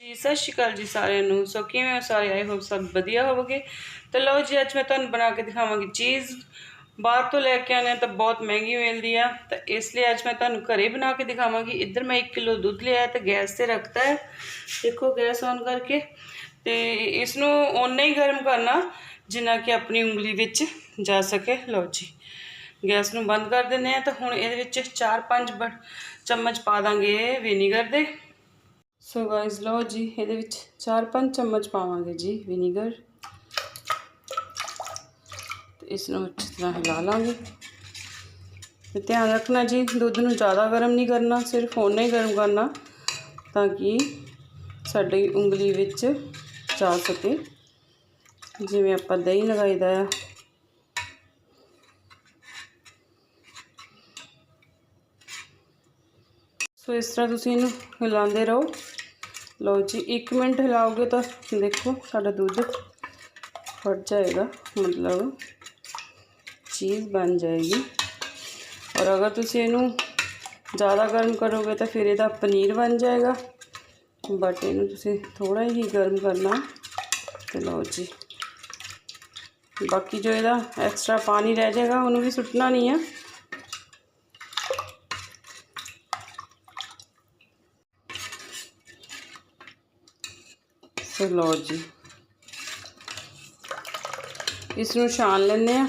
ਜੀ, ਸਤਿ ਸ਼੍ਰੀ ਅਕਾਲ ਜੀ ਸਾਰਿਆਂ ਨੂੰ। ਸੋ ਕਿਵੇਂ ਹੋ ਸਾਰੇ? ਆਈ ਹੋਪ ਸਭ ਵਧੀਆ ਹੋਵੋਗੇ। ਤੇ ਲਓ ਜੀ, ਅੱਜ ਮੈਂ ਤੁਹਾਨੂੰ ਬਣਾ ਕੇ ਦਿਖਾਵਾਂਗੀ ਚੀਜ਼। ਬਾਹਰ ਤੋਂ ਲੈ ਕੇ ਆਨੇ ਤਾਂ ਬਹੁਤ ਮਹਿੰਗੀ ਮਿਲਦੀ ਆ। ਤਾਂ ਇਸ ਲਈ ਅੱਜ ਮੈਂ ਤੁਹਾਨੂੰ ਘਰੇ ਬਣਾ ਕੇ ਦਿਖਾਵਾਂਗੀ। ਇੱਧਰ ਮੈਂ 1 ਕਿਲੋ ਦੁੱਧ ਲਿਆ ਹੈ ਤੇ ਗੈਸ ਤੇ ਰੱਖਤਾ ਹੈ। ਦੇਖੋ ਗੈਸ ਔਨ ਕਰਕੇ। ਤੇ ਇਸ ਨੂੰ ਓਨਾ ਹੀ ਗਰਮ ਕਰਨਾ ਜਿੰਨਾ ਕਿ ਆਪਣੀ ਉਂਗਲੀ ਵਿੱਚ ਜਾ ਸਕੇ। ਲਓ ਜੀ, ਗੈਸ ਨੂੰ ਬੰਦ ਕਰ ਦਿੰਦੇ ਆ ਤਾਂ ਹੁਣ ਇਹਦੇ ਵਿੱਚ 4-5 ਚਮਚ ਪਾ ਦਾਂਗੇ ਵਿਨੀਗਰ ਦੇ। ਸੋ ਗਾਇਸ ਲਓ ਜੀ, ਇਹਦੇ ਵਿੱਚ 4-5 ਚਮਚ ਪਾਵਾਂਗੇ ਜੀ ਵਿਨੀਗਰ। ਤੇ ਇਸ ਨੂੰ ਅੱਛੀ ਤਰ੍ਹਾਂ ਹਿਲਾ ਲਾਂਗੇ। ਤੇ ਧਿਆਨ ਰੱਖਣਾ ਜੀ, ਦੁੱਧ ਨੂੰ ਜ਼ਿਆਦਾ ਗਰਮ ਨਹੀਂ ਕਰਨਾ, ਸਿਰਫ ਓਨਾ ਹੀ ਗਰਮ ਕਰਨਾ, ਤਾਂ ਕਿ ਸਾਡੀ ਉਂਗਲੀ ਵਿੱਚ ਜਾ ਸਕੇ। ਜਿਵੇਂ ਆਪਾਂ ਦਹੀਂ ਲਗਾਈਦਾ ਆ। ਸੋ ਇਸ ਤਰ੍ਹਾਂ ਤੁਸੀਂ ਇਹਨੂੰ ਹਿਲਾਉਂਦੇ ਰਹੋ। ਲਓ ਜੀ 1 ਮਿੰਟ ਹਿਲਾਓਗੇ ਤਾਂ ਦੇਖੋ ਸਾਡਾ ਦੁੱਧ ਫਟ ਜਾਏਗਾ, ਮਤਲਬ ਚੀਜ਼ ਬਣ ਜਾਏਗੀ। ਔਰ ਅਗਰ ਤੁਸੀਂ ਇਹਨੂੰ ਜ਼ਿਆਦਾ ਗਰਮ ਕਰੋਗੇ ਤਾਂ ਫਿਰ ਇਹਦਾ ਪਨੀਰ ਬਣ ਜਾਏਗਾ। ਬਟ ਇਹਨੂੰ ਤੁਸੀਂ ਥੋੜਾ ਹੀ ਗਰਮ ਕਰਨਾ ਤੇ ਲਓ ਜੀ। ਬਾਕੀ ਜੋ ਇਹਦਾ ਐਕਸਟਰਾ ਪਾਣੀ ਰਹਿ ਜਾਏਗਾ, ਉਹਨੂੰ ਵੀ ਸੁੱਟਣਾ ਨਹੀਂ ਆ। ਸੋ ਲਓ ਜੀ। ਇਸ ਨੂੰ ਛਾਣ ਲੈਂਦੇ ਆ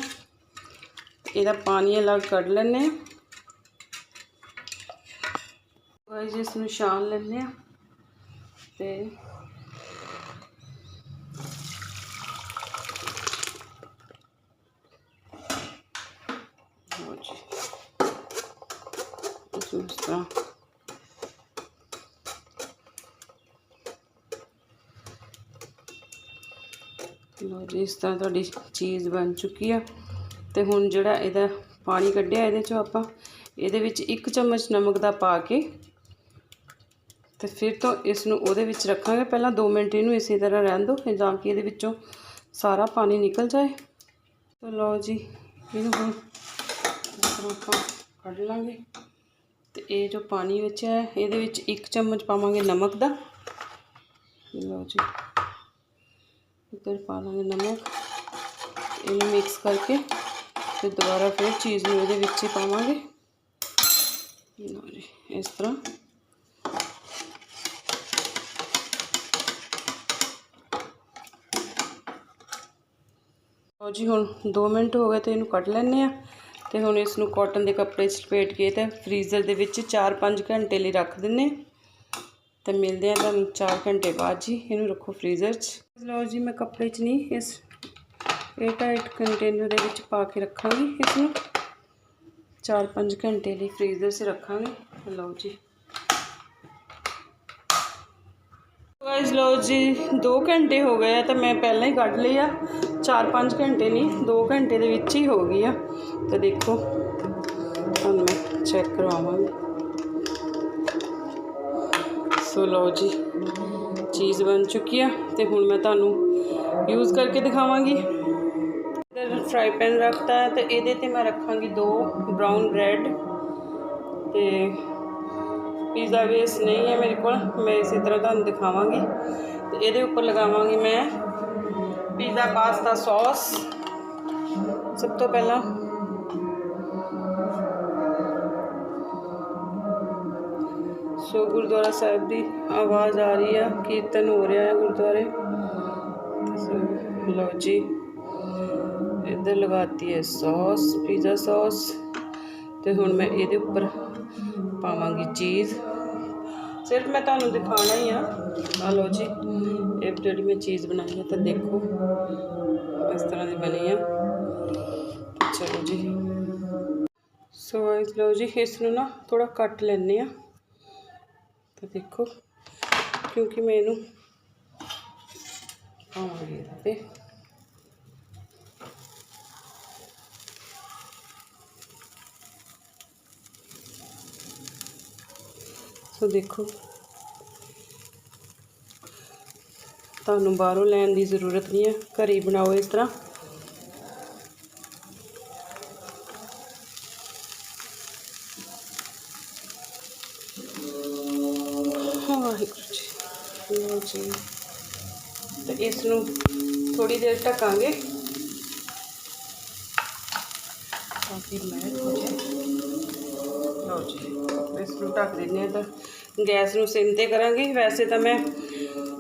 ਇਹਦਾ ਪਾਣੀ ਅਲੱਗ ਕੱਢ ਲੈਂਦੇ ਆ ਗਾਇਸ ਇਸ ਨੂੰ ਛਾਣ ਲੈਂਦੇ ਆ ਤੇ ਇਸ ਨੂੰ ਇਸ ਤਰ੍ਹਾਂ ਲਓ ਜੀ, ਇਸ ਤਰ੍ਹਾਂ ਤੁਹਾਡੀ ਚੀਜ਼ ਬਣ ਚੁੱਕੀ ਆ। ਤੇ ਹੁਣ ਜਿਹੜਾ ਇਹਦਾ ਪਾਣੀ ਕੱਢਿਆ ਇਹਦੇ ਚੋਂ ਆਪਾਂ, ਇਹਦੇ ਵਿੱਚ ਇੱਕ ਚਮਚ ਨਮਕ ਦਾ ਪਾ ਕੇ ਤੇ ਫਿਰ ਤੋਂ ਇਸ ਨੂੰ ਉਹਦੇ ਵਿੱਚ ਰੱਖਾਂਗੇ। ਪਹਿਲਾਂ 2 ਮਿੰਟ ਇਹਨੂੰ ਇਸੇ ਤਰ੍ਹਾਂ ਰਹਿਣ ਦਿਓ, ਫਿਰ ਤਾਂ ਕਿ ਇਹਦੇ ਵਿੱਚੋਂ ਸਾਰਾ ਪਾਣੀ ਨਿਕਲ ਜਾਏ। ਤਾਂ ਲਓ ਜੀ, ਇਹਨੂੰ ਹੁਣ ਆਪਾਂ ਕੱਢ ਲਾਂਗੇ। ਤੇ ਇਹ ਜੋ ਪਾਣੀ ਵਿੱਚ ਹੈ, ਇਹਦੇ ਵਿੱਚ ਇੱਕ ਚਮਚ ਪਾਵਾਂਗੇ ਨਮਕ ਦਾ। ਲਓ ਜੀ। ਇੱਧਰ ਪਾ ਲਾਂਗੇ ਨਮਕ। ਇਹਨੂੰ ਮਿਕਸ ਕਰਕੇ ਤੇ ਦੁਬਾਰਾ ਫਿਰ ਚੀਜ਼ ਨੂੰ ਇਹਦੇ ਵਿੱਚ ਹੀ ਪਾਵਾਂਗੇ। ਇਸ ਤਰ੍ਹਾਂ। ਲਓ ਜੀ, ਹੁਣ 2 ਮਿੰਟ ਹੋ ਗਏ ਤੇ ਇਹਨੂੰ ਕੱਢ ਲੈਂਦੇ ਆ ਤੇ ਹੁਣ ਇਸ ਨੂੰ ਕਾਟਨ ਦੇ ਕੱਪੜੇ 'ਚ ਲਪੇਟ ਕੇ ਤੇ ਫ੍ਰੀਜ਼ਰ ਦੇ ਵਿੱਚ 4-5 ਘੰਟੇ ਲਈ ਰੱਖ ਦਿੰਨੇ ਆ ਤੇ ਮਿਲਦੇ ਆ ਤੁਹਾਨੂੰ 4 ਘੰਟੇ ਬਾਅਦ ਜੀ। ਇਹਨੂੰ ਰੱਖੋ ਫ੍ਰੀਜ਼ਰ 'ਚ। ਲਓ ਜੀ, ਮੈਂ ਕੱਪੜੇ 'ਚ ਨਹੀਂ, ਇਸ 에ਅਰ ਟਾਈਟ ਕੰਟੇਨਰ ਦੇ ਵਿੱਚ ਪਾ ਕੇ ਰੱਖਾਂਗੀ ਇਸ ਨੂੰ 4-5 ਘੰਟੇ ਲਈ ਫ੍ਰੀਜ਼ਰ 'ਚ ਰੱਖਾਂਗੇ। ਲਓ ਜੀ। ਗਾਇਸ ਲਓ ਜੀ 2 ਘੰਟੇ ਹੋ ਗਏ ਆ ਤਾਂ ਮੈਂ ਪਹਿਲਾਂ ਹੀ ਕੱਢ ਲਈ ਆ। 4-5 ਘੰਟੇ ਨਹੀਂ 2 ਘੰਟੇ ਦੇ ਵਿੱਚ ਹੀ ਹੋ ਗਈ ਆ। ਤੇ ਦੇਖੋ, ਤੁਹਾਨੂੰ ਮੈਂ ਚੈੱਕ ਕਰਵਾਵਾਂਗੀ ਸੋ ਲਓ ਜੀ, ਚੀਜ਼ ਬਣ ਚੁੱਕੀ ਆ ਤੇ ਹੁਣ ਮੈਂ ਤੁਹਾਨੂੰ ਯੂਜ਼ ਕਰਕੇ ਦਿਖਾਵਾਂਗੀ। ਇਧਰ ਫਰਾਈ ਪੈਨ ਰੱਖਤਾ ਹੈ ਤੇ ਇਹਦੇ ਤੇ ਮੈਂ ਰੱਖਾਂਗੀ ਦੋ ਬ੍ਰਾਊਨ ਬ੍ਰੈਡ ਤੇ ਪੀਜ਼ਾ ਬੇਸ ਨਹੀਂ ਹੈ ਮੇਰੇ ਕੋਲ, ਮੈਂ ਇਸੇ ਤਰ੍ਹਾਂ ਤੁਹਾਨੂੰ ਦਿਖਾਵਾਂਗੀ। ਤੇ ਇਹਦੇ ਉੱਪਰ ਲਗਾਵਾਂਗੀ ਮੈਂ ਪੀਜ਼ਾ ਪਾਸਤਾ ਸੌਸ ਸਭ ਤੋਂ ਪਹਿਲਾਂ ਸੋ ਗੁਰਦੁਆਰਾ ਸਾਹਿਬ ਦੀ ਆਵਾਜ਼ ਆ ਰਹੀ ਆ ਕੀਰਤਨ ਹੋ ਰਿਹਾ ਹੈ ਗੁਰਦੁਆਰੇ। ਸੋ ਲਓ ਜੀ ਇੱਧਰ ਲਗਾਤੀ ਹੈ ਸੌਸ ਪੀਜ਼ਾ ਸੌਸ। ਤੇ ਹੁਣ ਮੈਂ ਇਹਦੇ ਉੱਪਰ ਪਾਵਾਂਗੀ ਚੀਜ਼। ਸਿਰਫ ਮੈਂ ਤੁਹਾਨੂੰ ਦਿਖਾਣਾ ਹੀ ਆ। ਆ ਲਓ ਜੀ ਇਹ ਜਿਹੜੀ ਮੈਂ ਚੀਜ਼ ਬਣਾਈ ਹੈ ਤਾਂ ਦੇਖੋ ਇਸ ਤਰ੍ਹਾਂ ਦੀ ਬਣੀ ਆ। ਚਲੋ ਜੀ। ਸੋ ਇਸ ਲਓ ਜੀ ਇਸ ਨੂੰ ਨਾ ਥੋੜਾ ਕੱਟ ਲੈਣੇ ਆ। ਤਾਂ ਦੇਖੋ, ਕਿਉਂਕਿ ਮੈਂ ਇਹਨੂੰ ਪਾਵਾਂਗੀ ਇਹਦੇ ਤੇ। ਸੋ ਦੇਖੋ, ਤੁਹਾਨੂੰ ਬਾਹਰੋਂ ਲੈਣ ਦੀ ਜ਼ਰੂਰਤ ਨਹੀਂ ਹੈ, ਘਰੇ ਹੀ ਬਣਾਓ ਇਸ ਤਰ੍ਹਾਂ। ਵਾਹਿਗੁਰੂ ਜੀ। ਲਓ ਜੀ ਤੇ ਇਸ ਨੂੰ ਥੋੜੀ ਦੇਰ ਢੱਕਾਂਗੇ। ਤਾਂ ਕਿ ਮੈਂ ਹੋ ਜਾਏ। ਲਓ ਜੀ ਇਸ ਨੂੰ ਢੱਕ ਦਿੰਦੇ ਹਾਂ ਤਾਂ ਗੈਸ ਨੂੰ ਸਿਮ ਤੇ ਕਰਾਂਗੇ। ਵੈਸੇ ਤਾਂ ਮੈਂ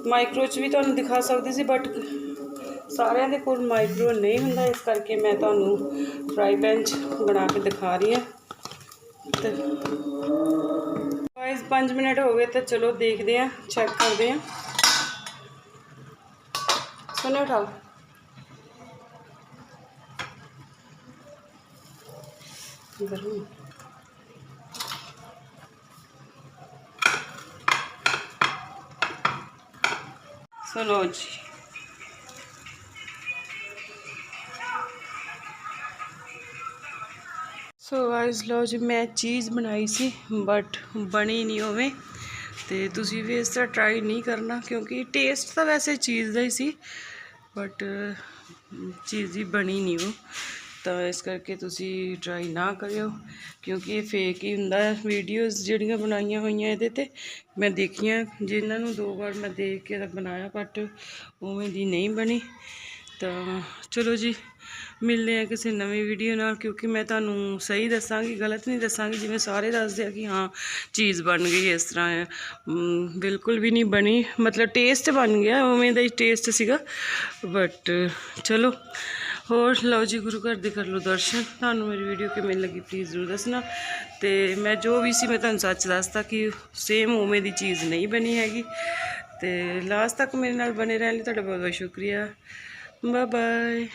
ਮਾਈਕਰੋ 'ਚ ਵੀ ਤੁਹਾਨੂੰ ਦਿਖਾ ਸਕਦੀ ਸੀ ਬਟ ਸਾਰਿਆਂ ਦੇ ਕੋਲ ਮਾਈਕਰੋ ਨਹੀਂ ਹੁੰਦਾ। ਇਸ ਕਰਕੇ ਮੈਂ ਤੁਹਾਨੂੰ ਫਰਾਈ ਪੈਨ 'ਚ ਬਣਾ ਕੇ ਦਿਖਾ ਰਹੀ ਹਾਂ। ਤੇ ਗਾਇਸ 5 ਮਿੰਟ ਹੋ ਗਏ ਤਾਂ ਚਲੋ ਦੇਖਦੇ ਹਾਂ ਚੈੱਕ ਕਰਦੇ ਹਾਂ ਸੁਣੋ ਉਠਾਓ ਗਰਮ ਸੁਣੋ ਸੋ ਗਾਇਸ ਲਓ ਜੀ, ਮੈਂ ਚੀਜ਼ ਬਣਾਈ ਸੀ ਬਟ ਬਣੀ ਨਹੀਂ ਉਵੇਂ। ਤੇ ਤੁਸੀਂ ਵੀ ਇਸ ਤਰ੍ਹਾਂ ਟਰਾਈ ਨਹੀਂ ਕਰਨਾ, ਕਿਉਂਕਿ ਟੇਸਟ ਤਾਂ ਵੈਸੇ ਚੀਜ਼ ਦਾ ਹੀ ਸੀ ਬਟ ਚੀਜ਼ ਹੀ ਬਣੀ ਨਹੀਂ ਉਹ। ਤਾਂ ਇਸ ਕਰਕੇ ਤੁਸੀਂ ਟਰਾਈ ਨਾ ਕਰਿਓ, ਕਿਉਂਕਿ ਇਹ ਫੇਕ ਹੀ ਹੁੰਦਾ ਹੈ। ਵੀਡੀਓਜ਼ ਜਿਹੜੀਆਂ ਬਣਾਈਆਂ ਹੋਈਆਂ ਇਹਦੇ ਤੇ, ਮੈਂ ਦੇਖੀਆਂ ਜਿਨ੍ਹਾਂ ਨੂੰ ਦੋ ਵਾਰ ਮੈਂ ਦੇਖ ਕੇ ਤਾਂ ਬਣਾਇਆ ਬਟ ਉਵੇਂ ਦੀ ਨਹੀਂ ਬਣੀ। ਤਾਂ ਚਲੋ ਜੀ ਮਿਲਦੇ ਆ ਕਿਸੇ ਨਵੀਂ ਵੀਡੀਓ ਨਾਲ, ਕਿਉਂਕਿ ਮੈਂ ਤੁਹਾਨੂੰ ਸਹੀ ਦੱਸਾਂਗੀ, ਗਲਤ ਨਹੀਂ ਦੱਸਾਂਗੀ, ਜਿਵੇਂ ਸਾਰੇ ਦੱਸਦੇ ਆ ਕਿ ਹਾਂ, ਚੀਜ਼ ਬਣ ਗਈ ਇਸ ਤਰ੍ਹਾਂ ਹੈ। ਬਿਲਕੁਲ ਵੀ ਨਹੀਂ ਬਣੀ, ਮਤਲਬ ਟੇਸਟ ਬਣ ਗਿਆ, ਉਵੇਂ ਦਾ ਹੀ ਟੇਸਟ ਸੀਗਾ। ਬਟ ਚਲੋ, ਹੋਰ ਲਓ ਜੀ, ਗੁਰੂ ਘਰ ਦੇ ਕਰ ਲਓ ਦਰਸ਼ਨ। ਤੁਹਾਨੂੰ ਮੇਰੀ ਵੀਡੀਓ ਕਿਵੇਂ ਲੱਗੀ ਪਲੀਜ਼ ਜ਼ਰੂਰ ਦੱਸਣਾ। ਤੇ ਮੈਂ ਜੋ ਵੀ ਸੀ, ਮੈਂ ਤੁਹਾਨੂੰ ਸੱਚ ਦੱਸਤਾ ਕਿ ਸੇਮ ਉਵੇਂ ਦੀ ਚੀਜ਼ ਨਹੀਂ ਬਣੀ ਹੈਗੀ। ਤੇ ਲਾਸਟ ਤੱਕ ਮੇਰੇ ਨਾਲ ਬਣੇ ਰਹਿਣ ਲਈ ਤੁਹਾਡਾ ਬਹੁਤ ਬਹੁਤ ਸ਼ੁਕਰੀਆ। Bye bye